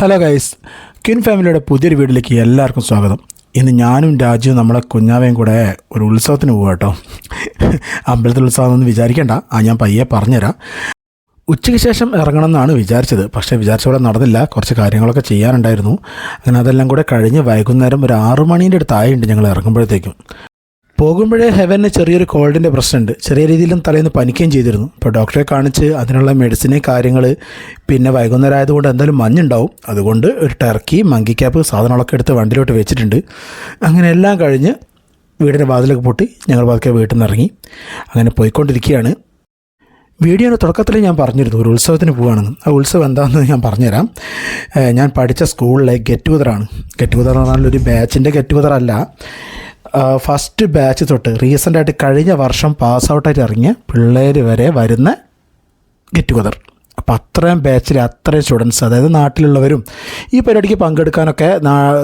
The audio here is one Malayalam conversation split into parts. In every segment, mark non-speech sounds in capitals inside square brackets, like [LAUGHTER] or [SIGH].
ഹലോ ഗൈസ് കിൻ ഫാമിലിയുടെ പുതിയൊരു വീട്ടിലേക്ക് എല്ലാവർക്കും സ്വാഗതം. ഇന്ന് ഞാനും രാജുവും നമ്മളെ കുഞ്ഞാവയും കൂടെ ഒരു ഉത്സവത്തിന് പോകാം കേട്ടോ അമ്പലത്തിൽ ഉത്സവം എന്ന് വിചാരിക്കേണ്ട. ആ ഞാൻ പയ്യെ പറഞ്ഞുതരാം. ഉച്ചയ്ക്ക് ശേഷം ഇറങ്ങണം എന്നാണ് വിചാരിച്ചത്. പക്ഷേ വിചാരിച്ച പോലെ നടന്നില്ല. കുറച്ച് കാര്യങ്ങളൊക്കെ ചെയ്യാനുണ്ടായിരുന്നു. അങ്ങനെ അതെല്ലാം കൂടെ കഴിഞ്ഞ് വൈകുന്നേരം ഒരു ആറു മണീന്റെ അടുത്തായിട്ടുണ്ട് ഞങ്ങൾ ഇറങ്ങുമ്പോഴത്തേക്കും. പോകുമ്പോഴേ ഹെവന് ചെറിയൊരു കോൾഡിന്റെ പ്രശ്നമുണ്ട്. ചെറിയ രീതിയിലും തലേന്ന് പനിക്കുകയും ചെയ്തിരുന്നു. ഇപ്പോൾ ഡോക്ടറെ കാണിച്ച് അതിനുള്ള മെഡിസിന് കാര്യങ്ങൾ പിന്നെ വൈകുന്നേരം ആയതുകൊണ്ട് എന്തായാലും മഞ്ഞുണ്ടാവും. അതുകൊണ്ട് ഒരു ടർക്കി മങ്കി ക്യാപ്പ് സാധനങ്ങളൊക്കെ എടുത്ത് വണ്ടിയിലോട്ട് വെച്ചിട്ടുണ്ട്. അങ്ങനെ എല്ലാം കഴിഞ്ഞ് വീടിന്റെ വാതിലൊക്കെ പൊട്ടി ഞങ്ങൾ പതുക്കെ വീട്ടിൽ നിന്ന് ഇറങ്ങി. അങ്ങനെ പോയിക്കൊണ്ടിരിക്കുകയാണ്. വീഡിയോയുടെ തുടക്കത്തിൽ ഞാൻ പറഞ്ഞിരുന്നു ഒരു ഉത്സവത്തിന് പോവുകയാണെന്ന്. ആ ഉത്സവം എന്താണെന്ന് ഞാൻ പറഞ്ഞുതരാം. ഞാൻ പഠിച്ച സ്കൂളിലെ ഗെറ്റ് ടുഗതറാണ് ഗെറ്റ് ടുഗതർ എന്ന് പറഞ്ഞാൽ ഒരു ബാച്ചിന്റെ ഗെറ്റ് ടുഗതർ അല്ല ഫസ്റ്റ് ബാച്ച് തൊട്ട് റീസെന്റായിട്ട് കഴിഞ്ഞ വർഷം പാസ് ഔട്ടായിട്ട് ഇറങ്ങിയ പിള്ളേർ വരെ വരുന്ന ഗെറ്റ് ടുഗദർ അപ്പം അത്രയും ബാച്ചിൽ അത്രയും സ്റ്റുഡൻസ് അതായത് നാട്ടിലുള്ളവരും ഈ പരിപാടിക്ക് പങ്കെടുക്കാനൊക്കെ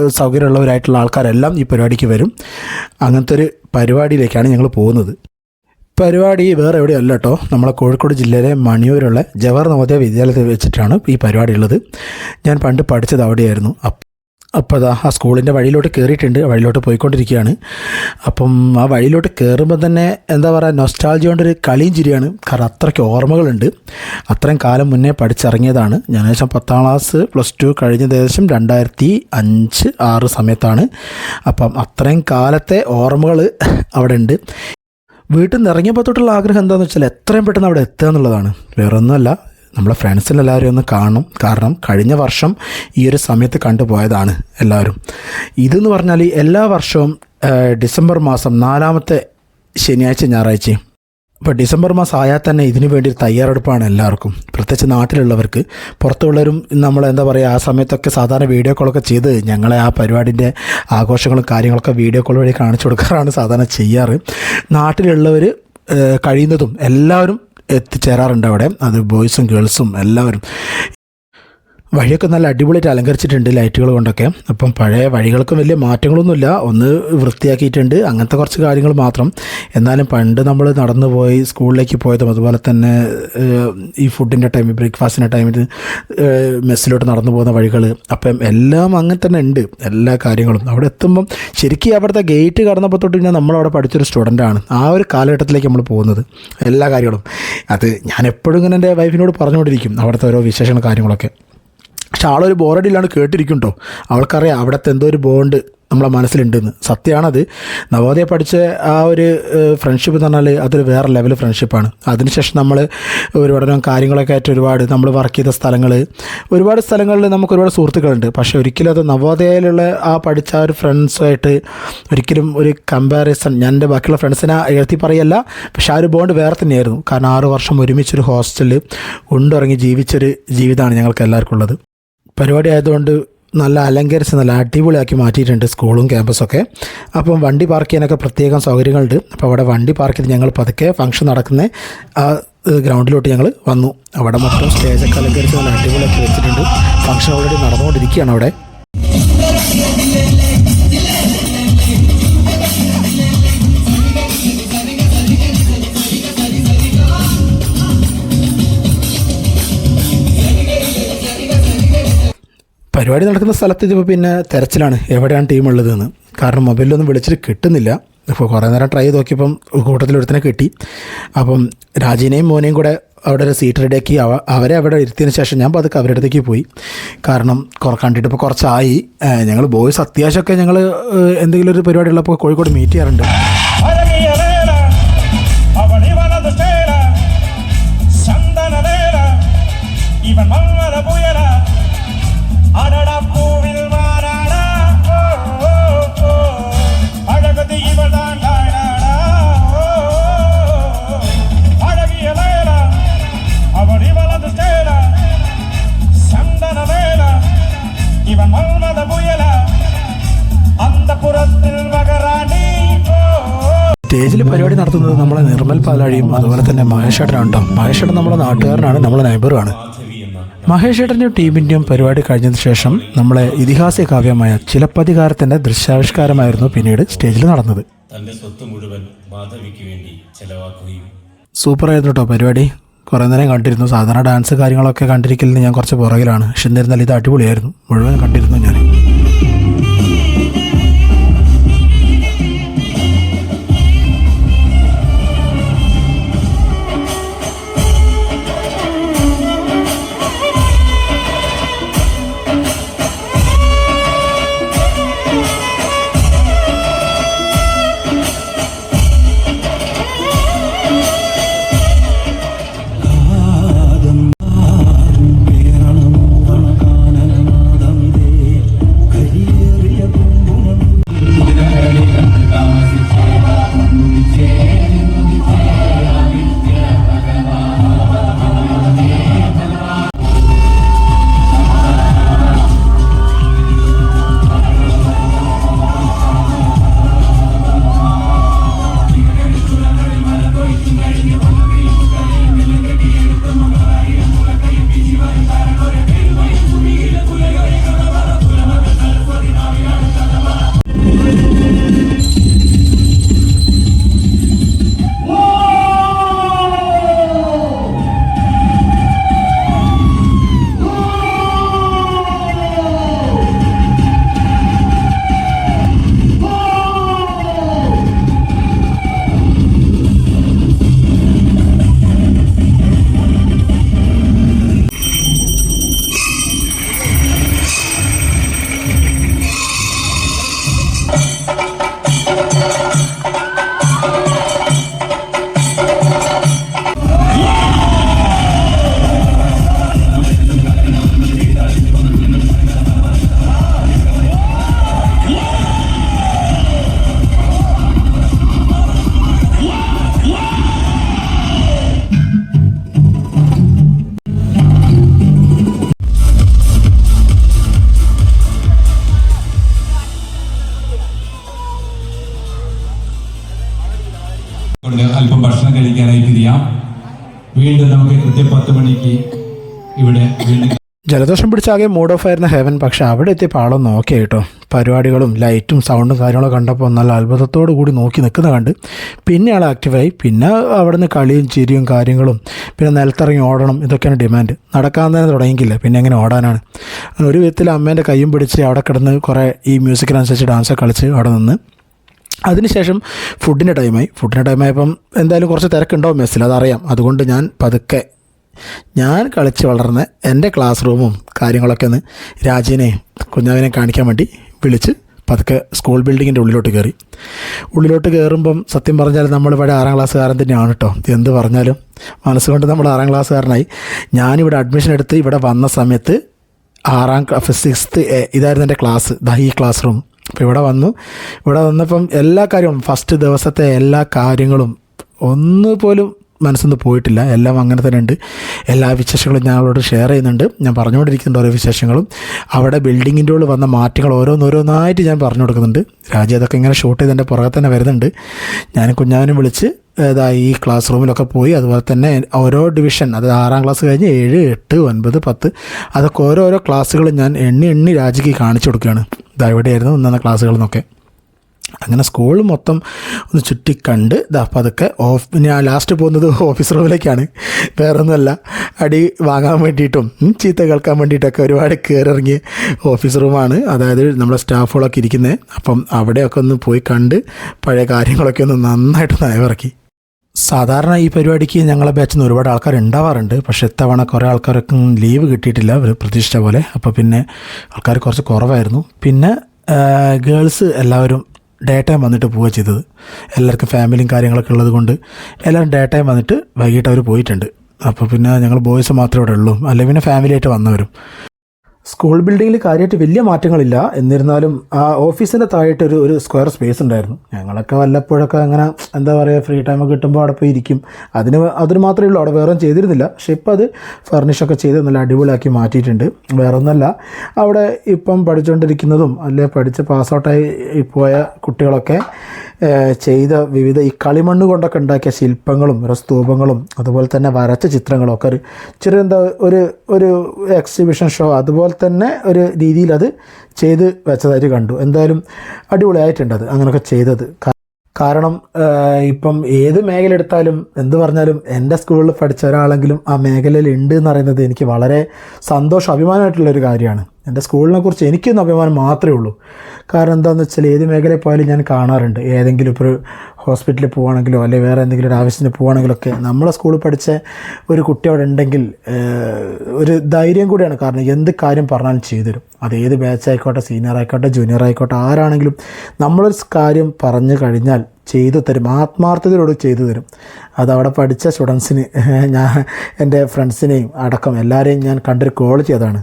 സൗകര്യമുള്ളവരായിട്ടുള്ള ആൾക്കാരെല്ലാം ഈ പരിപാടിക്ക് വരും. അങ്ങനത്തെ ഒരു പരിപാടിയിലേക്കാണ് ഞങ്ങൾ പോകുന്നത്. പരിപാടി വേറെ എവിടെയല്ല കേട്ടോ നമ്മളെ കോഴിക്കോട് ജില്ലയിലെ മണിയൂരുള്ള ജവഹർ നവോദയ വിദ്യാലയത്തിൽ വെച്ചിട്ടാണ് ഈ പരിപാടി ഉള്ളത്. ഞാൻ പണ്ട് പഠിച്ചത് അവിടെയായിരുന്നു. അപ്പോൾ അതാ ആ സ്കൂളിന്റെ വഴിയിലോട്ട് കയറിയിട്ടുണ്ട് വഴിയിലോട്ട് പോയിക്കൊണ്ടിരിക്കുകയാണ്. അപ്പം ആ വഴിയിലോട്ട് കയറുമ്പോൾ തന്നെ എന്താ പറയുക നൊസ്റ്റാൾജി കൊണ്ടൊരു കളിയും ചിരിയാണ്. കാരണം അത്രയ്ക്ക് ഓർമ്മകളുണ്ട്. അത്രയും കാലം മുന്നേ പഠിച്ചിറങ്ങിയതാണ്. ഞാൻ ഏകദേശം പത്താം ക്ലാസ് പ്ലസ് ടു കഴിഞ്ഞ ഏകദേശം രണ്ടായിരത്തി അഞ്ച് ആറ് സമയത്താണ്. അപ്പം അത്രയും കാലത്തെ ഓർമ്മകൾ അവിടെ ഉണ്ട്. വീട്ടിൽ നിന്ന് ഇറങ്ങിയപ്പോൾ തൊട്ടുള്ള ആഗ്രഹം എന്താണെന്ന് വെച്ചാൽ എത്രയും പെട്ടെന്ന് അവിടെ എത്തുക എന്നുള്ളതാണ്. വേറെ ഒന്നുമല്ല നമ്മളെ ഫ്രണ്ട്സിനെല്ലാവരും ഒന്ന് കാണും. കാരണം കഴിഞ്ഞ വർഷം ഈ ഒരു സമയത്ത് കണ്ടുപോയതാണ് എല്ലാവരും. ഇതെന്ന് പറഞ്ഞാൽ എല്ലാ വർഷവും ഡിസംബർ മാസം നാലാമത്തെ ശനിയാഴ്ച ഞായറാഴ്ച ഇപ്പോൾ ഡിസംബർ മാസം ആയാൽ തന്നെ ഇതിനു വേണ്ടി തയ്യാറെടുപ്പാണ് എല്ലാവർക്കും. പ്രത്യേകിച്ച് നാട്ടിലുള്ളവർക്ക്. പുറത്തുള്ളവരും നമ്മൾ എന്താ പറയുക ആ സമയത്തൊക്കെ സാധാരണ വീഡിയോ കോളൊക്കെ ചെയ്ത് ഞങ്ങളെ ആ പരിപാടിന്റെ ആഘോഷങ്ങളും കാര്യങ്ങളൊക്കെ വീഡിയോ കോൾ വഴി കാണിച്ചു കൊടുക്കാറാണ് സാധാരണ ചെയ്യാറ്. നാട്ടിലുള്ളവർ കഴിയുന്നതും എല്ലാവരും എത്തിച്ചേരാറുണ്ട് അവിടെ. അത് ബോയ്സും ഗേൾസും എല്ലാവരും. വഴിയൊക്കെ നല്ല അടിപൊളിയായിട്ട് അലങ്കരിച്ചിട്ടുണ്ട് ലൈറ്റുകൾ കൊണ്ടൊക്കെ. അപ്പം പഴയ വഴികൾക്കും വലിയ മാറ്റങ്ങളൊന്നുമില്ല. ഒന്ന് വൃത്തിയാക്കിയിട്ടുണ്ട്. അങ്ങനത്തെ കുറച്ച് കാര്യങ്ങൾ മാത്രം. എന്നാലും പണ്ട് നമ്മൾ നടന്നു പോയി സ്കൂളിലേക്ക് പോയതും അതുപോലെ തന്നെ ഈ ഫുഡിന്റെ ടൈമിൽ ബ്രേക്ക്ഫാസ്റ്റിന്റെ ടൈമിൽ മെസ്സിലോട്ട് നടന്നു പോകുന്ന വഴികൾ അപ്പം എല്ലാം അങ്ങനെ തന്നെ ഉണ്ട്. എല്ലാ കാര്യങ്ങളും. അവിടെ എത്തുമ്പം ശരിക്കും അവിടുത്തെ ഗേറ്റ് കടന്നപ്പോൾ തൊട്ട് കഴിഞ്ഞാൽ നമ്മളവിടെ പഠിച്ചൊരു സ്റ്റുഡന്റാണ് ആ ഒരു കാലഘട്ടത്തിലേക്ക് നമ്മൾ പോകുന്നത്. എല്ലാ കാര്യങ്ങളും. അത് ഞാൻ എപ്പോഴും ഇങ്ങനെ എന്റെ വൈഫിനോട് പറഞ്ഞുകൊണ്ടിരിക്കും. അവിടുത്തെ ഓരോ വിശേഷങ്ങളും കാര്യങ്ങളൊക്കെ. പക്ഷെ ആളൊരു ബോറടിയിലാണ് കേട്ടിരിക്കുന്നുണ്ടോ? കേട്ടോ അവൾക്കറിയാം അവിടുത്തെ എന്തോ ഒരു ബോണ്ട് നമ്മളെ മനസ്സിലുണ്ടെന്ന്. സത്യമാണത്. നവോദയ പഠിച്ച ആ ഒരു ഫ്രണ്ട്ഷിപ്പ് എന്ന് പറഞ്ഞാൽ അതൊരു വേറെ ലെവൽ ഫ്രണ്ട്ഷിപ്പാണ് അതിനുശേഷം നമ്മൾ ഒരുപാട് കാര്യങ്ങളൊക്കെ ആയിട്ട് ഒരുപാട് നമ്മൾ വർക്ക് ചെയ്ത സ്ഥലങ്ങൾ ഒരുപാട് സ്ഥലങ്ങളിൽ നമുക്ക് ഒരുപാട് സുഹൃത്തുക്കളുണ്ട്. പക്ഷേ ഒരിക്കലും അത് നവോദയയിലുള്ള ആ പഠിച്ച ഒരു ഫ്രണ്ട്സുമായിട്ട് ഒരിക്കലും ഒരു കമ്പാരിസൺ ഞാൻ എന്റെ ബാക്കിയുള്ള ഫ്രണ്ട്സിനെ എഴുത്തി പറയല്ല. പക്ഷേ ആ ഒരു ബോണ്ട് വേറെ തന്നെയായിരുന്നു. കാരണം ആറ് വർഷം ഒരുമിച്ചൊരു ഹോസ്റ്റലിൽ ഉണ്ടിറങ്ങി ജീവിച്ചൊരു ജീവിതമാണ് ഞങ്ങൾക്ക് എല്ലാവർക്കും ഉള്ളത്. പരിപാടി ആയതുകൊണ്ട് നല്ല അലങ്കരിച്ച് നല്ല അടിപൊളിയാക്കി മാറ്റിയിട്ടുണ്ട് സ്കൂളും ക്യാമ്പസൊക്കെ. അപ്പം വണ്ടി പാർക്ക് ചെയ്യാനൊക്കെ പ്രത്യേകം സൗകര്യങ്ങളുണ്ട്. അപ്പോൾ അവിടെ വണ്ടി പാർക്ക് ചെയ്ത് ഞങ്ങൾ പതുക്കെ ഫംഗ്ഷൻ നടക്കുന്ന ആ ഗ്രൗണ്ടിലോട്ട് ഞങ്ങൾ വന്നു. അവിടെ മൊത്തം സ്റ്റേജൊക്കെ അലങ്കരിച്ച് നല്ല അടിപൊളിയാക്കി വെച്ചിട്ടുണ്ട്. ഫംഗ്ഷൻ ഓൾറെഡി നടന്നുകൊണ്ടിരിക്കുകയാണ് അവിടെ. പരിപാടി നടക്കുന്ന സ്ഥലത്ത് ഇതിപ്പോൾ പിന്നെ തിരച്ചിലാണ് എവിടെയാണ് ടീം ഉള്ളതെന്ന്. കാരണം മൊബൈലിലൊന്നും വിളിച്ചിട്ട് കിട്ടുന്നില്ല. ഇപ്പോൾ കുറേ നേരം ട്രൈ ചെയ്ത് നോക്കിയപ്പം കൂട്ടത്തിലൊരുത്തിനെ കിട്ടി. അപ്പം രാജീനെയും മോനെയും കൂടെ അവിടെ ഒരു സീറ്റ് റെഡിയാക്കി അവ അവരെ അവിടെ ഇരുത്തിയതിന് ശേഷം ഞാൻ പതുക്കെ അവരുടെ അടുത്തേക്ക് പോയി. കാരണം കുറ കണ്ടിട്ട് ഇപ്പോൾ കുറച്ചായി. ഞങ്ങൾ ബോയ്സ് അത്യാവശ്യമൊക്കെ ഞങ്ങൾ എന്തെങ്കിലും ഒരു പരിപാടി ഉള്ളപ്പോൾ കോഴിക്കോട് മീറ്റ് ചെയ്യാറുണ്ട്. ഇവൻ സ്റ്റേജിൽ പരിപാടി നടത്തുന്നത് നമ്മളെ നിർമ്മൽ പാലാഴിയും അതുപോലെ തന്നെ മഹേഷേട്ടനാണ് കേട്ടോ മഹേഷേട്ടൻ നമ്മളെ നാട്ടുകാരനാണ് നമ്മളെ നൈബറുമാണ് മഹേഷേട്ടന്റെയും ടീമിന്റെയും പരിപാടി കഴിഞ്ഞതിന് ശേഷം നമ്മളെ ഇതിഹാസ കാവ്യമായ ചിലപ്പതികാരത്തിന്റെ ദൃശ്യാവിഷ്കാരമായിരുന്നു പിന്നീട് സ്റ്റേജിൽ നടന്നത്. തന്റെ സ്വത്ത് മുഴുവൻ മാധവിക്ക് വേണ്ടി ചെലവാക്കുകയും. സൂപ്പറായിരുന്നു കേട്ടോ പരിപാടി. കുറേ നേരം കണ്ടിരുന്നു. സാധാരണ ഡാൻസ് കാര്യങ്ങളൊക്കെ കണ്ടിരിക്കലിന് ഞാൻ കുറച്ച് പുറകിലാണ്. പക്ഷെ എന്നിരുന്നാലും ഇത് അടിപൊളിയായിരുന്നു. മുഴുവൻ കണ്ടിരുന്നു ഞാൻ കൃത്യം മണിക്ക് ഇവിടെ ജലദോഷം പിടിച്ചാകെ മൂഡ് ഓഫ് ആയിരുന്ന ഹെവൻ പക്ഷെ അവിടെ എത്തിയപ്പോൾ ആളൊന്ന് നോക്കിയ കേട്ടോ. പരിപാടികളും ലൈറ്റും സൗണ്ടും കാര്യങ്ങളൊക്കെ കണ്ടപ്പോൾ നല്ല അത്ഭുതത്തോടു കൂടി നോക്കി നിൽക്കുന്ന കണ്ട്. പിന്നെ ആൾ ആക്റ്റീവായി പിന്നെ അവിടെ നിന്ന് കളിയും ചിരിയും കാര്യങ്ങളും പിന്നെ നിലത്തിറങ്ങി ഓടണം ഇതൊക്കെയാണ് ഡിമാൻഡ് നടക്കാൻ തന്നെ തുടങ്ങിയില്ല പിന്നെ എങ്ങനെ ഓടാനാണ്. ഒരു വിധത്തിൽ അമ്മേന്റെ കൈയും പിടിച്ച് അവിടെ കിടന്ന് കുറേ ഈ മ്യൂസിക്കിനനുസരിച്ച് ഡാൻസൊക്കെ കളിച്ച് അവിടെ നിന്ന്. അതിനുശേഷം ഫുഡിന്റെ ടൈമായി ഫുഡിന്റെ ടൈമായപ്പം എന്തായാലും കുറച്ച് തിരക്കുണ്ടാവും മെസ്സിൽ അതറിയാം. അതുകൊണ്ട് ഞാൻ പതുക്കെ ഞാൻ കളിച്ച് വളർന്ന എന്റെ ക്ലാസ് റൂമും കാര്യങ്ങളൊക്കെ ഒന്ന് രാജീനെ കുഞ്ഞാവിനെ കാണിക്കാൻ വേണ്ടി വിളിച്ച് പതുക്കെ സ്കൂൾ ബിൽഡിങ്ങിന്റെ ഉള്ളിലോട്ട് കയറി. ഉള്ളിലോട്ട് കയറുമ്പം സത്യം പറഞ്ഞാൽ നമ്മൾ നമ്മളിവിടെ ആറാം ക്ലാസ്സുകാരൻ തന്നെയാണ് കേട്ടോ എന്ത് പറഞ്ഞാലും മനസ്സുകൊണ്ട് നമ്മൾ ആറാം ക്ലാസ്സുകാരനായി ഞാനിവിടെ അഡ്മിഷൻ എടുത്ത് ഇവിടെ വന്ന സമയത്ത് ആറാം സിക്സ്ത്ത് ഇതായിരുന്നു എന്റെ ക്ലാസ് ദാ ഈ ക്ലാസ് റൂം അപ്പോൾ ഇവിടെ വന്നു. ഇവിടെ വന്നപ്പം എല്ലാ കാര്യങ്ങളും ഫസ്റ്റ് ദിവസത്തെ എല്ലാ കാര്യങ്ങളും ഒന്ന് മനസ്സിൽ പോയിട്ടില്ല. എല്ലാം അങ്ങനെ തന്നെ ഉണ്ട് എല്ലാ വിശേഷങ്ങളും ഞാൻ അവളോട് ഷെയർ ചെയ്യുന്നുണ്ട്. ഞാൻ പറഞ്ഞുകൊണ്ടിരിക്കുന്നുണ്ട് ഓരോ വിശേഷങ്ങളും. അവിടെ ബിൽഡിങ്ങിന്റെ ഉള്ളിൽ വന്ന മാറ്റങ്ങൾ ഓരോന്നോരോന്നായിട്ട് ഞാൻ പറഞ്ഞു കൊടുക്കുന്നുണ്ട്. രാജി അതൊക്കെ ഇങ്ങനെ ഷൂട്ട് ചെയ്ത് എന്റെ പുറകെ തന്നെ വരുന്നുണ്ട്. ഞാൻ കുഞ്ഞാവിനും വിളിച്ച് ഈ ക്ലാസ് റൂമിലൊക്കെ പോയി. അതുപോലെ തന്നെ ഓരോ ഡിവിഷൻ അത് ആറാം ക്ലാസ് കഴിഞ്ഞ് ഏഴ് എട്ട് ഒൻപത് പത്ത് അതൊക്കെ ഓരോരോ ക്ലാസ്സുകൾ ഞാൻ എണ്ണി എണ്ണി രാജിക്ക് കാണിച്ചു കൊടുക്കുകയാണ്. ഇതാ ഇവിടെയായിരുന്നു ഇന്ന ക്ലാസ്സുകൾ എന്നൊക്കെ അങ്ങനെ സ്കൂൾ മൊത്തം ഒന്ന് ചുറ്റി കണ്ട് ഇതാ പതുക്കെ ഓഫ് ഞാൻ ലാസ്റ്റ് പോകുന്നത് [LAUGHS] ഓഫീസ് റൂമിലേക്കാണ് വേറൊന്നുമല്ല. അടി വാങ്ങാൻ വേണ്ടിയിട്ടും ചീത്ത കേൾക്കാൻ വേണ്ടിയിട്ടൊക്കെ ഒരുപാട് കയറിറങ്ങി ഓഫീസ് റൂമാണ് അതായത് നമ്മുടെ സ്റ്റാഫുകളൊക്കെ ഇരിക്കുന്നത് അപ്പം അവിടെയൊക്കെ ഒന്ന് പോയി കണ്ട് പഴയ കാര്യങ്ങളൊക്കെ ഒന്ന് നന്നായിട്ട് നയവിറക്കി സാധാരണ ഈ പരിപാടിക്ക് ഞങ്ങളെ ബാച്ചിൽ നിന്ന് ഒരുപാട് ആൾക്കാർ ഉണ്ടാവാറുണ്ട്. പക്ഷേ ഇത്തവണ കുറേ ആൾക്കാരൊക്കെ ലീവ് കിട്ടിയിട്ടില്ല. ഒരു പ്രതീക്ഷിച്ച പോലെ. അപ്പോൾ പിന്നെ ആൾക്കാർ കുറച്ച് കുറവായിരുന്നു. പിന്നെ ഗേൾസ് എല്ലാവരും ഡേ ടൈം വന്നിട്ട് പോവുക ചെയ്തത്. എല്ലാവർക്കും ഫാമിലിയും കാര്യങ്ങളൊക്കെ ഉള്ളത് കൊണ്ട് എല്ലാവരും ഡേ ടൈം വന്നിട്ട് വൈകിട്ട് അവർ പോയിട്ടുണ്ട്. അപ്പോൾ പിന്നെ ഞങ്ങൾ ബോയ്സ് മാത്രമേ ഇവിടെ ഉള്ളൂ. അല്ലെങ്കിൽ പിന്നെ ഫാമിലിയായിട്ട് വന്നവരും. സ്കൂൾ ബിൽഡിങ്ങിൽ കാര്യമായിട്ട് വലിയ മാറ്റങ്ങളില്ല. എന്നിരുന്നാലും ആ ഓഫീസിന്റെ താഴെയിട്ട് ഒരു ഒരു സ്ക്വയർ സ്പേസ് ഉണ്ടായിരുന്നു. ഞങ്ങളൊക്കെ വല്ലപ്പോഴൊക്കെ അങ്ങനെ എന്താ പറയുക ഫ്രീ ടൈമൊക്കെ കിട്ടുമ്പോൾ അവിടെ പോയി ഇരിക്കും. അതിന് അതിന് മാത്രമേ ഉള്ളൂ. അവിടെ വേറെ ചെയ്തിരുന്നില്ല. പക്ഷേ ഇപ്പോൾ അത് ഫർണിഷൊക്കെ ചെയ്ത് നല്ല അടിപൊളിയാക്കി മാറ്റിയിട്ടുണ്ട്. വേറെ ഒന്നല്ല അവിടെ ഇപ്പം പഠിച്ചുകൊണ്ടിരിക്കുന്നതും അല്ലെ പഠിച്ച് പാസ്ഔട്ടായി പോയ കുട്ടികളൊക്കെ ചെയ്ത വിവിധ ഈ കളിമണ്ണ് കൊണ്ടൊക്കെ ഉണ്ടാക്കിയ ശില്പങ്ങളും ഓരോ സ്തൂപങ്ങളും അതുപോലെ തന്നെ വരച്ച ചിത്രങ്ങളും ഒക്കെ ഒരു ചെറിയ എന്താ ഒരു ഒരു എക്സിബിഷൻ ഷോ അതുപോലെ തന്നെ ഒരു രീതിയിൽ അത് ചെയ്ത് വെച്ചതായിട്ട് കണ്ടു. എന്തായാലും അടിപൊളിയായിട്ടുണ്ട് അത് അങ്ങനെയൊക്കെ ചെയ്തത്. കാരണം ഇപ്പം ഏത് മേഖല എടുത്താലും എന്ത് പറഞ്ഞാലും എന്റെ സ്കൂളിൽ പഠിച്ച ഒരാളെങ്കിലും ആ മേഖലയിൽ ഉണ്ട് എന്ന് പറയുന്നത് എനിക്ക് വളരെ സന്തോഷം അഭിമാനമായിട്ടുള്ളൊരു കാര്യമാണ്. എന്റെ സ്കൂളിനെ കുറിച്ച് എനിക്കൊന്നും അഭിമാനം മാത്രമേ ഉള്ളൂ. കാരണം എന്താണെന്ന് വെച്ചാൽ ഏത് മേഖലയിൽ പോയാലും ഞാൻ കാണാറുണ്ട്. ഏതെങ്കിലും ഇപ്പോൾ ഒരു ഹോസ്പിറ്റലിൽ പോവുകയാണെങ്കിലോ അല്ലെങ്കിൽ വേറെ എന്തെങ്കിലും ഒരു ആവശ്യത്തിന് പോവുകയാണെങ്കിലൊക്കെ നമ്മളെ സ്കൂളിൽ പഠിച്ച ഒരു കുട്ടി അവിടെ ഉണ്ടെങ്കിൽ ഒരു ധൈര്യം കൂടിയാണ്. കാരണം എന്ത് കാര്യം പറഞ്ഞാലും ചെയ്തു തരും. അത് ഏത് ബാച്ച് ആയിക്കോട്ടെ സീനിയർ ആയിക്കോട്ടെ ജൂനിയർ ആയിക്കോട്ടെ ആരാണെങ്കിലും നമ്മളൊരു കാര്യം പറഞ്ഞു കഴിഞ്ഞാൽ ചെയ്തു തരും. ആത്മാർത്ഥതയോട് ചെയ്തു തരും. അത് അവിടെ പഠിച്ച സ്റ്റുഡൻസിന് ഞാൻ എന്റെ ഫ്രണ്ട്സിനെയും അടക്കം എല്ലാവരെയും ഞാൻ കണ്ടൊരു കോൾ അതാണ്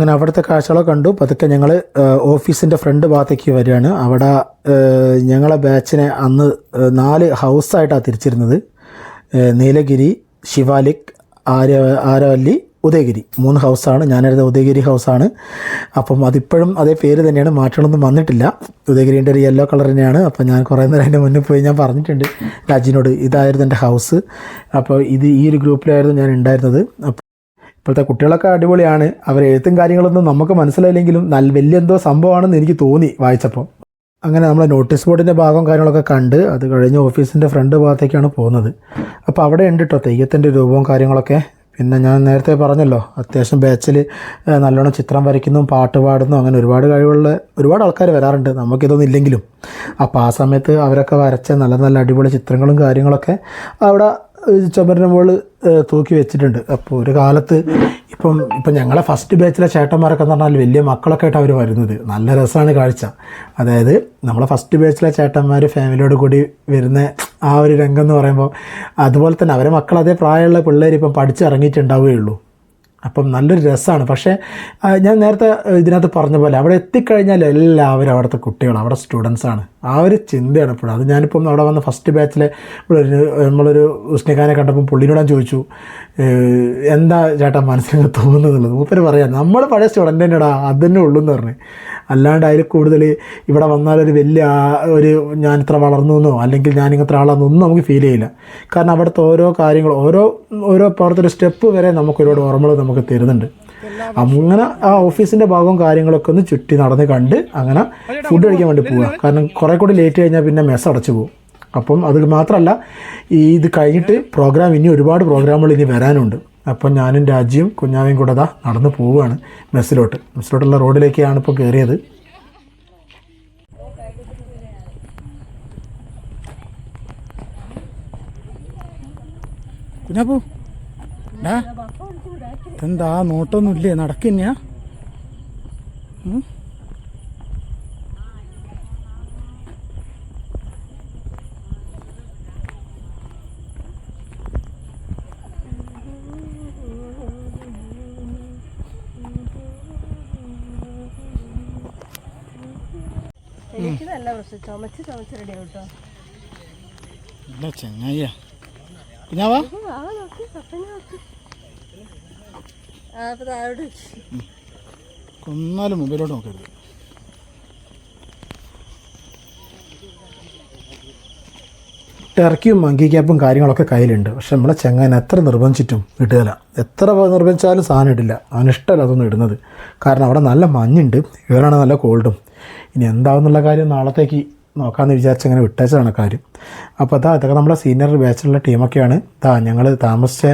അങ്ങനെ അവിടുത്തെ കാഴ്ചകളൊക്കെ കണ്ടു. പതുക്കെ ഞങ്ങൾ ഓഫീസിന്റെ ഫ്രണ്ട് ഭാഗത്തേക്ക് വരികയാണ്. അവിടെ ഞങ്ങളെ ബാച്ചിനെ അന്ന് നാല് ഹൗസായിട്ടാണ് തിരിച്ചിരുന്നത്. നീലഗിരി ശിവാലിക് ആര്യ ആരവല്ലി ഉദയഗിരി. മൂന്ന് ഹൗസാണ്. ഞാനെഴുത ഉദയഗിരി ഹൗസാണ്. അപ്പം അതിപ്പോഴും അതേ പേര് തന്നെയാണ്. മാറ്റണമൊന്നും വന്നിട്ടില്ല. ഉദയഗിരിന്റെ ഒരു യെല്ലോ കളർ തന്നെയാണ്. അപ്പം ഞാൻ കുറേ നേരം അതിന്റെ മുന്നിൽ പോയി ഞാൻ പറഞ്ഞിട്ടുണ്ട്. രാജിനോട് ഇതായിരുന്നു എന്റെ ഹൗസ്. അപ്പോൾ ഇത് ഈ ഒരു ഗ്രൂപ്പിലായിരുന്നു ഞാൻ ഉണ്ടായിരുന്നത്. അപ്പോൾ ഇപ്പോഴത്തെ കുട്ടികളൊക്കെ അടിപൊളിയാണ്. അവർ എഴുത്തും കാര്യങ്ങളൊന്നും നമുക്ക് മനസ്സിലായില്ലെങ്കിലും നല്ല വലിയ എന്തോ സംഭവമാണെന്ന് എനിക്ക് തോന്നി വായിച്ചപ്പോൾ. അങ്ങനെ നമ്മൾ നോട്ടീസ് ബോർഡിന്റെ ഭാഗം കാര്യങ്ങളൊക്കെ കണ്ട് അത് കഴിഞ്ഞ് ഓഫീസിന്റെ ഫ്രണ്ട് ഭാഗത്തേക്കാണ് പോകുന്നത്. അപ്പോൾ അവിടെ ഉണ്ട് കേട്ടോ തെയ്യത്തിന്റെ രൂപവും കാര്യങ്ങളൊക്കെ. പിന്നെ ഞാൻ നേരത്തെ പറഞ്ഞല്ലോ അത്യാവശ്യം ബാച്ചിൽ നല്ലോണം ചിത്രം വരയ്ക്കുന്നു പാട്ട് പാടുന്നു അങ്ങനെ ഒരുപാട് കഴിവുള്ള ഒരുപാട് ആൾക്കാർ വരാറുണ്ട്. നമുക്കിതൊന്നും ഇല്ലെങ്കിലും. അപ്പോൾ ആ സമയത്ത് അവരൊക്കെ വരച്ച നല്ല നല്ല അടിപൊളി ചിത്രങ്ങളും കാര്യങ്ങളൊക്കെ അവിടെ ചുമരിന് മുകളിൽ തൂക്കി വെച്ചിട്ടുണ്ട്. അപ്പോൾ ഒരു കാലത്ത് ഇപ്പം ഇപ്പം ഞങ്ങളെ ഫസ്റ്റ് ബാച്ചിലെ ചേട്ടന്മാരൊക്കെ എന്ന് പറഞ്ഞാൽ വലിയ മക്കളൊക്കെ ആയിട്ട് അവർ വരുന്നത്. നല്ല രസമാണ് കാഴ്ച. അതായത് നമ്മളെ ഫസ്റ്റ് ബാച്ചിലെ ചേട്ടന്മാർ ഫാമിലിയോട് കൂടി വരുന്ന ആ ഒരു രംഗം എന്ന് പറയുമ്പോൾ അതുപോലെ തന്നെ അവരെ മക്കൾ അതേ പ്രായമുള്ള പിള്ളേർ ഇപ്പം പഠിച്ചിറങ്ങിയിട്ടുണ്ടാവുകയുള്ളൂ അപ്പം നല്ലൊരു രസമാണ് പക്ഷേ ഞാൻ നേരത്തെ ഇതിനകത്ത് പറഞ്ഞ പോലെ അവിടെ എത്തിക്കഴിഞ്ഞാൽ എല്ലാവരും അവിടുത്തെ കുട്ടികൾ അവിടെ സ്റ്റുഡൻസാണ് ആ ഒരു ചിന്തയാണ് ഇപ്പോഴും. അത് ഞാനിപ്പം അവിടെ വന്ന ഫസ്റ്റ് ബാച്ചിലെ നമ്മളൊരു ഉസ്നിഖാനെ കണ്ടപ്പോൾ പുള്ളിനോടാൻ ചോദിച്ചു എന്താ ചേട്ടാ മനസ്സിൽ തോന്നുന്നുള്ളത് മൂപ്പര് പറയാം നമ്മൾ പഴയ സ്റ്റുഡന്റ് തന്നെടാ അത് തന്നെ ഉള്ളൂ എന്ന് പറഞ്ഞു. അല്ലാണ്ട് അതിൽ കൂടുതൽ ഇവിടെ വന്നാൽ ഒരു വലിയ ഒരു ഞാൻ ഇത്ര വളർന്നു എന്നോ അല്ലെങ്കിൽ ഞാൻ ഇങ്ങനത്തെ ആളാണെന്നൊന്നും നമുക്ക് ഫീൽ ചെയ്യില്ല. കാരണം അവിടുത്തെ ഓരോ കാര്യങ്ങൾ ഓരോ ഓരോ പുറത്തൊരു സ്റ്റെപ്പ് വരെ നമുക്ക് ഒരുപാട് ഓർമ്മകൾ നമുക്ക് തരുന്നുണ്ട്. അങ്ങനെ ആ ഓഫീസിന്റെ ഭാഗവും കാര്യങ്ങളൊക്കെ ഒന്ന് ചുറ്റി നടന്ന് കണ്ട് അങ്ങനെ ഫുഡ് കഴിക്കാൻ വേണ്ടി പോവുക കാരണം കുറേ കൂടി ലേറ്റ് കഴിഞ്ഞാൽ പിന്നെ മെസ്സ് അടച്ചു പോകും. അപ്പം അത് മാത്രമല്ല ഈ ഇത് കഴിഞ്ഞിട്ട് പ്രോഗ്രാം ഇനി ഒരുപാട് പ്രോഗ്രാമുകൾ ഇനി വരാനുണ്ട്. അപ്പം ഞാനും രാജ്യവും കുഞ്ഞാവേയും കൂടെ അതാ നടന്ന് പോവുകയാണ് മെസ്സിലോട്ട് മെസ്സിലോട്ടുള്ള റോഡിലേക്കാണ് ഇപ്പോൾ കയറിയത് കുഞ്ഞാപ്പൂ ഡാ. എന്താ നോട്ടൊന്നുമില്ലേ? ഇല്ലേ നടക്കന്നെയാ എനിക്ക് നല്ല പ്രശ്നം ചുമച്ച് ചുമച്ച് റെഡി നല്ല ചങ്ങായിയാ കുഞ്ഞാവാ കൊന്നാലും മൊബൈലോട്ട് നോക്കരുത്. ടർക്കിയും മങ്കി ക്യാപ്പും കാര്യങ്ങളൊക്കെ കയ്യിലുണ്ട്. പക്ഷെ നമ്മളെ ചെങ്ങാൻ എത്ര നിർബന്ധിച്ചിട്ടും ഇടുകയില്ല എത്ര നിർബന്ധിച്ചാലും സാധനം ഇടില്ല. അനിഷ്ടമല്ല അതൊന്നും ഇടുന്നത്. കാരണം അവിടെ നല്ല മഞ്ഞുണ്ട്. ഇവരാണ് നല്ല കോൾഡും ഇനി എന്താവുന്നുള്ള കാര്യം നാളത്തേക്ക് നോക്കാമെന്ന് വിചാരിച്ച് അങ്ങനെ വിട്ടേച്ചതാണ് കാര്യം. അപ്പോൾ അതാ ഇതൊക്കെ നമ്മുടെ സീനിയർ ബാച്ചിലുള്ള ടീമൊക്കെയാണ് ഇതാ ഞങ്ങൾ താമസിച്ച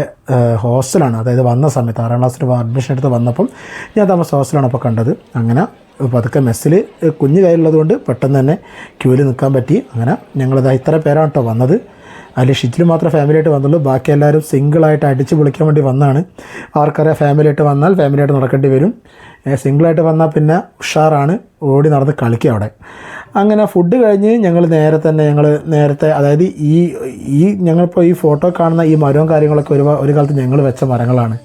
ഹോസ്റ്റലാണ് അതായത് വന്ന സമയത്ത് ആറാം ക്ലാസ്സിൽ അഡ്മിഷൻ എടുത്ത് വന്നപ്പം ഞാൻ താമസിച്ച ഹോസ്റ്റലാണ് അപ്പോൾ കണ്ടത്. അങ്ങനെ പതുക്കെ മെസ്സിൽ കുഞ്ഞു കയ്യിലുള്ളതുകൊണ്ട് പെട്ടെന്ന് തന്നെ ക്യൂവിൽ നിൽക്കാൻ പറ്റി. അങ്ങനെ ഞങ്ങളിതാ ഇത്ര പേരാണ് കേട്ടോ വന്നത്. അതിൽ ഷിജിൽ ഫാമിലി ആയിട്ട് വന്നുള്ളൂ. ബാക്കി എല്ലാവരും സിംഗിളായിട്ട് അടിച്ച് പൊളിക്കാൻ വേണ്ടി വന്നതാണ് ആർക്കറിയാം ഫാമിലിയായിട്ട് വന്നാൽ ഫാമിലിയായിട്ട് നടക്കേണ്ടി വരും. സിംഗിളായിട്ട് വന്നാൽ പിന്നെ ഉഷാറാണ്. ഓടി നടന്ന് കളിക്കുക അവിടെ. അങ്ങനെ ഫുഡ് കഴിഞ്ഞ് ഞങ്ങൾ നേരെ തന്നെ ഞങ്ങൾ നേരത്തെ അതായത് ഈ ഈ ഞങ്ങളിപ്പോൾ ഈ ഫോട്ടോ കാണുന്ന ഈ മരവും കാര്യങ്ങളൊക്കെ ഒരു ഒരു കാലത്ത് ഞങ്ങൾ വെച്ച മരങ്ങളാണ്.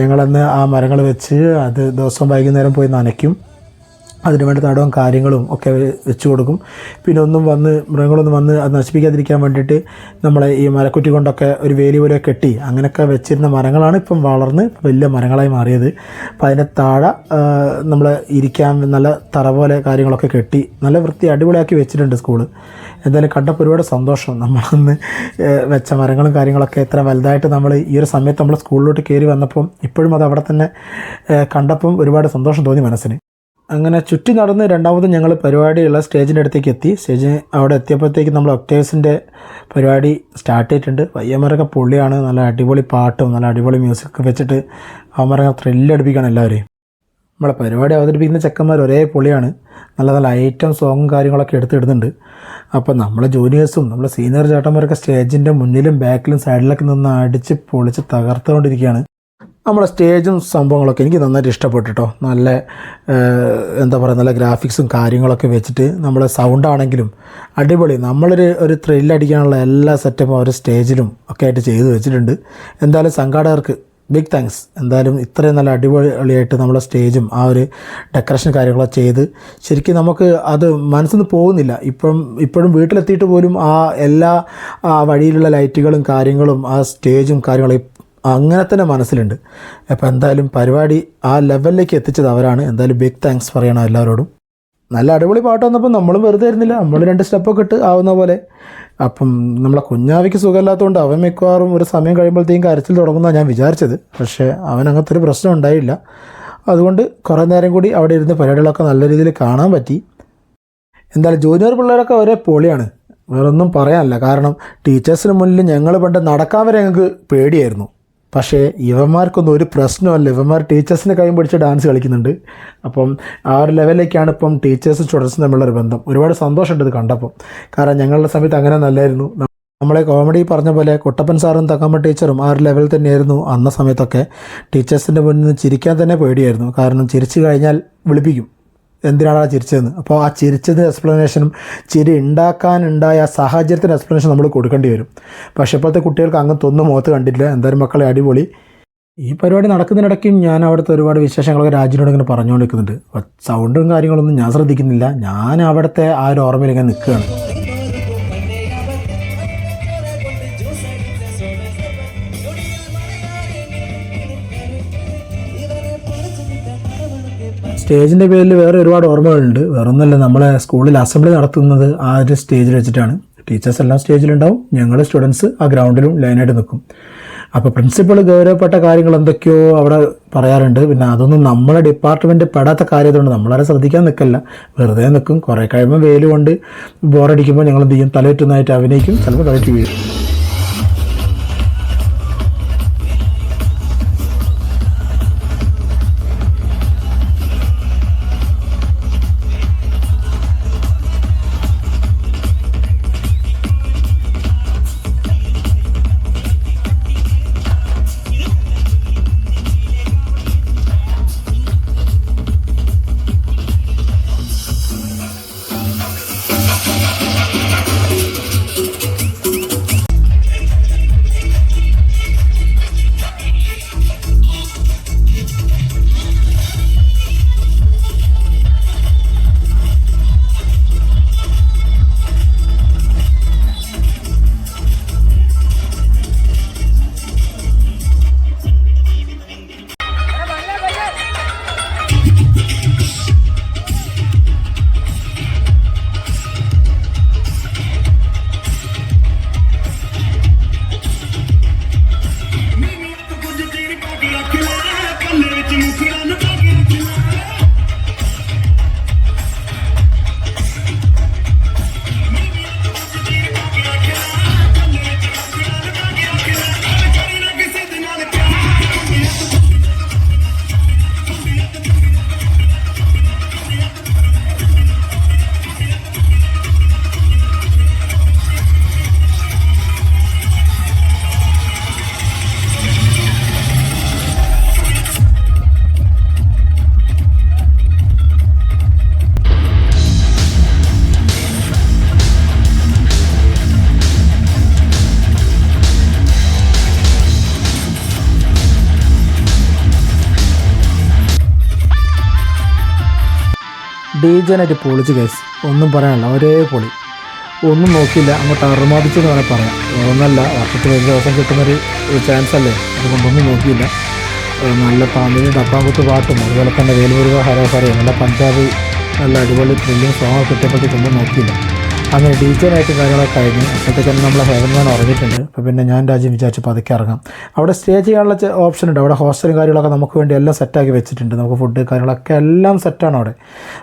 ഞങ്ങളന്ന് ആ മരങ്ങൾ വെച്ച് അത് ദിവസം വൈകുന്നേരം പോയി നനയ്ക്കും. അതിന് വേണ്ട തടവും കാര്യങ്ങളും ഒക്കെ വെച്ച് കൊടുക്കും. പിന്നെ ഒന്നും വന്ന് മൃഗങ്ങളൊന്നും വന്ന് അത് നശിപ്പിക്കാതിരിക്കാൻ വേണ്ടിയിട്ട് നമ്മളെ ഈ മരക്കുറ്റി കൊണ്ടൊക്കെ ഒരു വേലി പോലെ കെട്ടി അങ്ങനെയൊക്കെ വെച്ചിരുന്ന മരങ്ങളാണ് ഇപ്പം വളർന്ന് വലിയ മരങ്ങളായി മാറിയത്. അപ്പം അതിന്റെ താഴെ നമ്മൾ ഇരിക്കാൻ നല്ല തറ പോലെ കാര്യങ്ങളൊക്കെ കെട്ടി നല്ല വൃത്തി അടിപൊളിയാക്കി വെച്ചിട്ടുണ്ട് സ്കൂൾ. എന്തായാലും കണ്ടപ്പോൾ ഒരുപാട് സന്തോഷം നമ്മളന്ന് വെച്ച മരങ്ങളും കാര്യങ്ങളൊക്കെ എത്ര വലുതായിട്ട് നമ്മൾ ഈ ഒരു സമയത്ത് നമ്മൾ സ്കൂളിലോട്ട് കയറി വന്നപ്പം ഇപ്പോഴും അത് അവിടെ തന്നെ കണ്ടപ്പം ഒരുപാട് സന്തോഷം തോന്നി മനസ്സിന്. അങ്ങനെ ചുറ്റി നടന്ന് രണ്ടാമത് ഞങ്ങൾ പരിപാടിയുള്ള സ്റ്റേജിന്റെ അടുത്തേക്ക് എത്തി. സ്റ്റേജ് അവിടെ എത്തിയപ്പോഴത്തേക്ക് നമ്മൾ ഒക്ടേഴ്സിന്റെ പരിപാടി സ്റ്റാർട്ട് ചെയ്തിട്ടുണ്ട്. പയ്യന്മാരൊക്കെ പൊള്ളിയാണ് നല്ല അടിപൊളി പാട്ടും നല്ല അടിപൊളി മ്യൂസിക് വെച്ചിട്ട് അവന്മാരൊക്കെ ത്രില്ലടിപ്പിക്കുകയാണ് എല്ലാവരെയും. നമ്മളെ പരിപാടി അവതരിപ്പിക്കുന്ന ചെക്കന്മാർ ഒരേ പൊളിയാണ് നല്ല നല്ല ഐറ്റം സോങ്ങും കാര്യങ്ങളൊക്കെ എടുത്തിടുന്നുണ്ട്. അപ്പോൾ നമ്മളെ ജൂനിയേഴ്സും നമ്മളെ സീനിയർ ചേട്ടന്മാരൊക്കെ സ്റ്റേജിന്റെ മുന്നിലും ബാക്കിലും സൈഡിലൊക്കെ നിന്ന് അടിച്ച് പൊളിച്ച് തകർത്തുകൊണ്ടിരിക്കുകയാണ്. നമ്മളെ സ്റ്റേജും സംഭവങ്ങളൊക്കെ എനിക്ക് നന്നായിട്ട് ഇഷ്ടപ്പെട്ടു കേട്ടോ നല്ല എന്താ പറയുക നല്ല ഗ്രാഫിക്സും കാര്യങ്ങളൊക്കെ വെച്ചിട്ട് നമ്മളെ സൗണ്ട് ആണെങ്കിലും അടിപൊളി. നമ്മളൊരു ഒരു ത്രില്ലടിക്കാനുള്ള എല്ലാ സെറ്റപ്പും അവർ സ്റ്റേജിലും ഒക്കെ ആയിട്ട് ചെയ്തു വെച്ചിട്ടുണ്ട്. എന്തായാലും സംഘാടകർക്ക് ബിഗ് താങ്ക്സ് എന്തായാലും ഇത്രയും നല്ല അടിപൊളിയായിട്ട് നമ്മളെ സ്റ്റേജും ആ ഒരു ഡെക്കറേഷൻ കാര്യങ്ങളൊക്കെ ചെയ്ത് ശരിക്കും നമുക്ക് അത് മനസ്സിൽ നിന്ന് പോകുന്നില്ല. ഇപ്പം ഇപ്പോഴും വീട്ടിലെത്തിയിട്ട് പോലും ആ എല്ലാ ആ വഴിയിലുള്ള ലൈറ്റുകളും കാര്യങ്ങളും ആ സ്റ്റേജും കാര്യങ്ങളും അങ്ങനെ തന്നെ മനസ്സിലുണ്ട്. അപ്പോൾ എന്തായാലും പരിപാടി ആ ലെവലിലേക്ക് എത്തിച്ചത് അവരാണ്. എന്തായാലും ബിഗ് താങ്ക്സ് പറയണം എല്ലാവരോടും. നല്ല അടിപൊളി പാട്ട് വന്നപ്പോൾ നമ്മളും വെറുതെ ഇരുന്നില്ല. നമ്മൾ രണ്ട് സ്റ്റെപ്പൊക്കെ ഇട്ട് ആവുന്ന പോലെ. അപ്പം നമ്മളെ കുഞ്ഞാവിക്ക് സുഖമില്ലാത്തതുകൊണ്ട് അവൻ മിക്കവാറും ഒരു സമയം കഴിയുമ്പോഴത്തേക്കും കരച്ചിൽ തുടങ്ങുന്നതാണ് ഞാൻ വിചാരിച്ചത്. പക്ഷേ അവൻ അങ്ങനത്തെ ഒരു പ്രശ്നം ഉണ്ടായില്ല. അതുകൊണ്ട് കുറേ നേരം കൂടി അവിടെ ഇരുന്ന് പരിപാടികളൊക്കെ നല്ല രീതിയിൽ കാണാൻ പറ്റി. എന്തായാലും ജൂനിയർ പിള്ളേരൊക്കെ ഒരേ പൊളിയാണ്. വേറൊന്നും പറയാനില്ല. കാരണം ടീച്ചേഴ്സിന് മുന്നിൽ ഞങ്ങൾ പണ്ട് നടക്കാൻ വരെ ഞങ്ങൾക്ക് പേടിയായിരുന്നു. പക്ഷേ ഇവന്മാർക്കൊന്നും ഒരു പ്രശ്നമല്ല. ഇവന്മാർ ടീച്ചേഴ്സിനെ കൈ പിടിച്ച് ഡാൻസ് കളിക്കുന്നുണ്ട്. അപ്പം ആ ഒരു ലെവലിലേക്കാണ് ഇപ്പം ടീച്ചേഴ്സ് സ്റ്റുഡൻസും തമ്മിലുള്ള ഒരു ബന്ധം. ഒരുപാട് സന്തോഷമുണ്ട് ഇത് കണ്ടപ്പം. കാരണം ഞങ്ങളുടെ സമയത്ത് അങ്ങനെ നല്ലായിരുന്നു. നമ്മളെ കോമഡി പറഞ്ഞ പോലെ കുട്ടപ്പൻ സാറും തക്കമ്മ ടീച്ചറും ആ ഒരു ലെവലിൽ തന്നെയായിരുന്നു അന്ന സമയത്തൊക്കെ. ടീച്ചേഴ്സിന്റെ മുന്നിൽ നിന്ന് ചിരിക്കാൻ തന്നെ പേടിയായിരുന്നു. കാരണം ചിരിച്ചു കഴിഞ്ഞാൽ വിളിപ്പിക്കും. എന്തിനാണ് ആ ചിരിച്ചതെന്ന്? അപ്പോൾ ആ ചിരിച്ചത് എക്സ്പ്ലനേഷനും ചിരി ഉണ്ടാക്കാനുണ്ടായ ആ സാഹചര്യത്തിന് എക്സ്പ്ലനേഷൻ നമ്മൾ കൊടുക്കേണ്ടി വരും. പക്ഷേ ഇപ്പോഴത്തെ കുട്ടികൾക്ക് അങ്ങനത്തെ ഒന്നും മുഖത്ത് കണ്ടിട്ടില്ല. എന്തായാലും മക്കളെ അടിപൊളി. ഈ പരിപാടി നടക്കുന്നതിനിടയ്ക്കും ഞാൻ അവിടുത്തെ ഒരുപാട് വിശേഷങ്ങളൊക്കെ രാജ്യനോട് ഇങ്ങനെ പറഞ്ഞുകൊണ്ടിരിക്കുന്നുണ്ട്. സൗണ്ടും കാര്യങ്ങളൊന്നും ഞാൻ ശ്രദ്ധിക്കുന്നില്ല. ഞാൻ അവിടുത്തെ ആ ഒരു ഓർമ്മയിൽ ഇങ്ങനെ നിൽക്കുകയാണ്. സ്റ്റേജിന്റെ പേരിൽ വേറെ ഒരുപാട് ഓർമ്മകളുണ്ട്. വേറെ ഒന്നുമല്ല നമ്മളെ സ്കൂളിൽ അസംബ്ലി നടത്തുന്നത് ആ ഒരു സ്റ്റേജിൽ വെച്ചിട്ടാണ്. ടീച്ചേഴ്സ് എല്ലാം സ്റ്റേജിലുണ്ടാവും. ഞങ്ങൾ സ്റ്റുഡൻസ് ആ ഗ്രൗണ്ടിലും ലൈനായിട്ട് നിൽക്കും. അപ്പോൾ പ്രിൻസിപ്പൾ ഗൗരവപ്പെട്ട കാര്യങ്ങൾ എന്തൊക്കെയോ അവിടെ പറയാറുണ്ട്. പിന്നെ അതൊന്നും നമ്മളെ ഡിപ്പാർട്ട്മെന്റ് പെടാത്ത കാര്യമായതുകൊണ്ട് നമ്മളാരെ ശ്രദ്ധിക്കാൻ നിൽക്കല്ല. വെറുതെ നിൽക്കും. കുറേ കഴിയുമ്പോൾ വെയിൽ കൊണ്ട് ബോറടിക്കുമ്പോൾ ഞങ്ങൾ എന്ത് ചെയ്യും? തലയറ്റുന്നതായിട്ട് അഭിനയിക്കും. ചിലപ്പോൾ തലയിട്ട് വീഴും. ഡി ജെനായിട്ട് പൊളിച്ച് കേസ് ഒന്നും പറയാനില്ല ഒരേ പൊളി. ഒന്നും നോക്കിയില്ല അങ്ങോട്ട് അറുമാദിച്ചു എന്ന് വേണേൽ പറയാം. ഒന്നല്ല വർഷത്തിൽ ഒരു ദിവസം കിട്ടുന്നൊരു ചാൻസ് അല്ലേ? അതുകൊണ്ടൊന്നും നോക്കിയില്ല. നല്ല തമിഴ് ഡപ്പാങ്കുത്ത് പാട്ടും അതുപോലെ തന്നെ വേലുമുരുക ഹരഹര നല്ല പഞ്ചാബി നല്ല അടിപൊളി ത്രില്ലിങ് സോങ്ങൊക്കെ കിട്ടിയപ്പോഴത്തേക്കൊന്നും നോക്കിയില്ല. അങ്ങനെ ഡീറ്റെയിലായിട്ട് കാര്യങ്ങളൊക്കെ കഴിഞ്ഞ് അപ്പോഴത്തേക്കും നമ്മൾ ഹെവൻമാൻ ഉറങ്ങിയിട്ടുണ്ട്. അപ്പോൾ പിന്നെ ഞാൻ രാജ്യം വിചാരിച്ച് പതുക്കെ ഇറങ്ങാം. അവിടെ സ്റ്റേ ചെയ്യാനുള്ള ഓപ്ഷൻ ഉണ്ട്. അവിടെ ഹോസ്റ്റലും കാര്യങ്ങളൊക്കെ നമുക്ക് വേണ്ടി എല്ലാം സെറ്റാക്കി വെച്ചിട്ടുണ്ട്. നമുക്ക് ഫുഡ് കാര്യങ്ങളൊക്കെ എല്ലാം സെറ്റാണ് അവിടെ.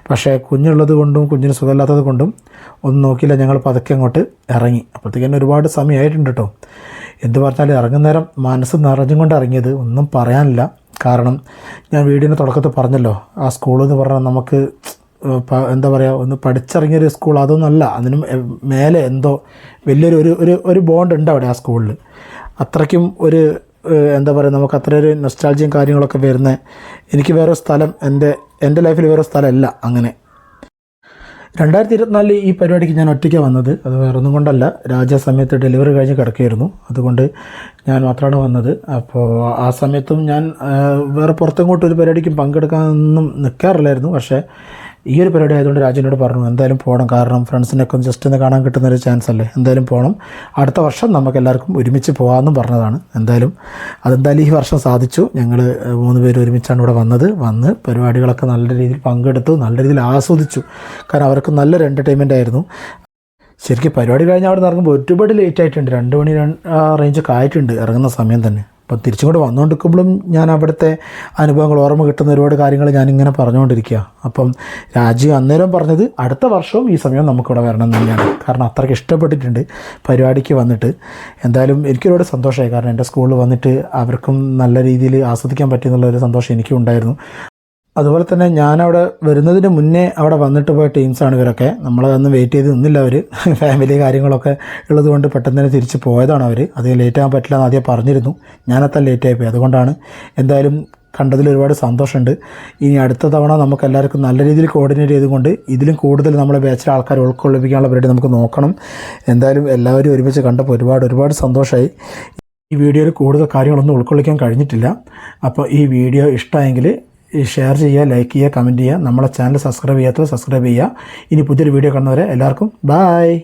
പക്ഷേ കുഞ്ഞുള്ളത് കൊണ്ടും കുഞ്ഞിന് സുഖമില്ലാത്തത് കൊണ്ടും ഒന്നും നോക്കിയില്ല. ഞങ്ങൾ പതുക്കെ അങ്ങോട്ട് ഇറങ്ങി. അപ്പോഴത്തേക്കും ഒരുപാട് സമയമായിട്ടുണ്ട് കേട്ടോ. എന്ത് പറഞ്ഞാലും ഇറങ്ങുന്നേരം മനസ്സ് നിറഞ്ഞും കൊണ്ട് ഇറങ്ങിയത് ഒന്നും പറയാനില്ല. കാരണം ഞാൻ വീടിന്റെ തുടക്കത്തിൽ പറഞ്ഞല്ലോ ആ സ്കൂളെന്ന് പറഞ്ഞാൽ നമുക്ക് എന്താ പറയുക ഒന്ന് പഠിച്ചിറങ്ങിയൊരു സ്കൂൾ അതൊന്നുമല്ല അതിനും മേലെ എന്തോ വലിയൊരു ഒരു ഒരു ഒരു ബോണ്ട് ഉണ്ട് അവിടെ ആ സ്കൂളിൽ അത്രയ്ക്കും ഒരു എന്താ പറയുക നമുക്ക് അത്ര ഒരു നൊസ്റ്റാൾജിയും കാര്യങ്ങളൊക്കെ വരുന്ന എനിക്ക് വേറെ സ്ഥലം എന്റെ എന്റെ ലൈഫിൽ വേറെ സ്ഥലമല്ല അങ്ങനെ. രണ്ടായിരത്തി ഇരുപത്തിനാലിൽ ഈ പരിപാടിക്ക് ഞാൻ ഒറ്റയ്ക്ക് വന്നത്. അത് വേറെ ഒന്നും കൊണ്ടല്ല. രാജ സമയത്ത് ഡെലിവറി കഴിഞ്ഞ് കിടക്കുകയായിരുന്നു. അതുകൊണ്ട് ഞാൻ മാത്രമാണ് വന്നത്. അപ്പോൾ ആ സമയത്തും ഞാൻ വേറെ പുറത്തെങ്ങോട്ട് ഒരു പരിപാടിക്കും പങ്കെടുക്കാനൊന്നും നിൽക്കാറില്ലായിരുന്നു പക്ഷേ ഈ ഒരു പരിപാടി ആയതുകൊണ്ട് രാജുവിനോട് പറഞ്ഞു എന്തായാലും പോകണം കാരണം ഫ്രണ്ട്സിനൊക്കെ ജസ്റ്റ് ഒന്ന് കാണാൻ കിട്ടുന്ന ഒരു ചാൻസ് അല്ലേ? എന്തായാലും പോകണം അടുത്ത വർഷം നമുക്ക് എല്ലാവർക്കും ഒരുമിച്ച് പോകാമെന്നും പറഞ്ഞതാണ്. എന്തായാലും അതെന്തായാലും ഈ വർഷം സാധിച്ചു. ഞങ്ങൾ മൂന്ന് പേര് ഒരുമിച്ചാണ് ഇവിടെ വന്നത്. വന്ന് പരിപാടികളൊക്കെ നല്ല രീതിയിൽ പങ്കെടുത്തു നല്ല രീതിയിൽ ആസ്വദിച്ചു. കാരണം അവർക്ക് നല്ലൊരു എന്റർടൈൻമെന്റ് ആയിരുന്നു. ശരിക്കും പരിപാടി കഴിഞ്ഞ് അവിടെ നിന്ന് ഇറങ്ങുമ്പോൾ ഒരുപാട് ലേറ്റ് ആയിട്ടുണ്ട്. രണ്ട് മണി റേഞ്ചൊക്കെ ആയിട്ടുണ്ട് ഇറങ്ങുന്ന സമയം തന്നെ. അപ്പം തിരിച്ചും കൂടെ വന്നുകൊണ്ടിരിക്കുമ്പോഴും ഞാൻ അവിടുത്തെ അനുഭവങ്ങൾ ഓർമ്മ കിട്ടുന്ന ഒരുപാട് കാര്യങ്ങൾ ഞാനിങ്ങനെ പറഞ്ഞുകൊണ്ടിരിക്കുക അപ്പം രാജീവ് അന്നേരം പറഞ്ഞത് അടുത്ത വർഷവും ഈ സമയം നമുക്കിവിടെ വരണം തന്നെയാണ്. കാരണം അത്രയ്ക്ക് ഇഷ്ടപ്പെട്ടിട്ടുണ്ട് പരിപാടിക്ക് വന്നിട്ട്. എന്തായാലും എനിക്കൊരുപാട് സന്തോഷമായി. കാരണം എന്റെ സ്കൂളിൽ വന്നിട്ട് അവർക്കും നല്ല രീതിയിൽ ആസ്വദിക്കാൻ പറ്റിയെന്നുള്ളൊരു സന്തോഷം എനിക്കും ഉണ്ടായിരുന്നു. അതുപോലെ തന്നെ ഞാനവിടെ വരുന്നതിന് മുന്നേ അവിടെ വന്നിട്ട് പോയ ടീംസാണ് ഇവരൊക്കെ. നമ്മളതൊന്നും വെയിറ്റ് ചെയ്ത് നിന്നില്ല അവർ ഫാമിലി [LAUGHS] കാര്യങ്ങളൊക്കെ ഉള്ളതുകൊണ്ട് പെട്ടെന്ന് തന്നെ തിരിച്ച് പോയതാണ് അവർ അത് ലേറ്റ് ആകാൻ പറ്റില്ല എന്ന് ആദ്യം പറഞ്ഞിരുന്നു. ഞാനത്ര ലേറ്റ് ആയിപ്പോയി അതുകൊണ്ടാണ് എന്തായാലും കണ്ടതിൽ ഒരുപാട് സന്തോഷമുണ്ട്. ഇനി അടുത്ത തവണ നമുക്ക് എല്ലാവർക്കും നല്ല രീതിയിൽ കോർഡിനേറ്റ് ചെയ്തുകൊണ്ട് ഇതിലും കൂടുതൽ നമ്മളെ ബാച്ചിലെ ആൾക്കാർ ഉൾക്കൊള്ളിപ്പിക്കാനുള്ള പരിപാടി നമുക്ക് നോക്കണം. എന്തായാലും എല്ലാവരും ഒരുമിച്ച് കണ്ടപ്പോൾ ഒരുപാട് ഒരുപാട് സന്തോഷമായി ഈ വീഡിയോയിൽ കൂടുതൽ കാര്യങ്ങളൊന്നും ഉൾക്കൊള്ളിക്കാൻ കഴിഞ്ഞിട്ടില്ല. അപ്പോൾ ഈ വീഡിയോ ഇഷ്ടമായെങ്കിൽ ഷെയർ ചെയ്യുക ലൈക്ക് ചെയ്യുക കമന്റ് ചെയ്യുക. നമ്മളെ ചാനൽ സബ്സ്ക്രൈബ് ചെയ്യാത്തത് സബ്സ്ക്രൈബ് ചെയ്യുക. ഇനി പുതിയൊരു വീഡിയോ കാണുന്നവരെ എല്ലാവർക്കും ബായ്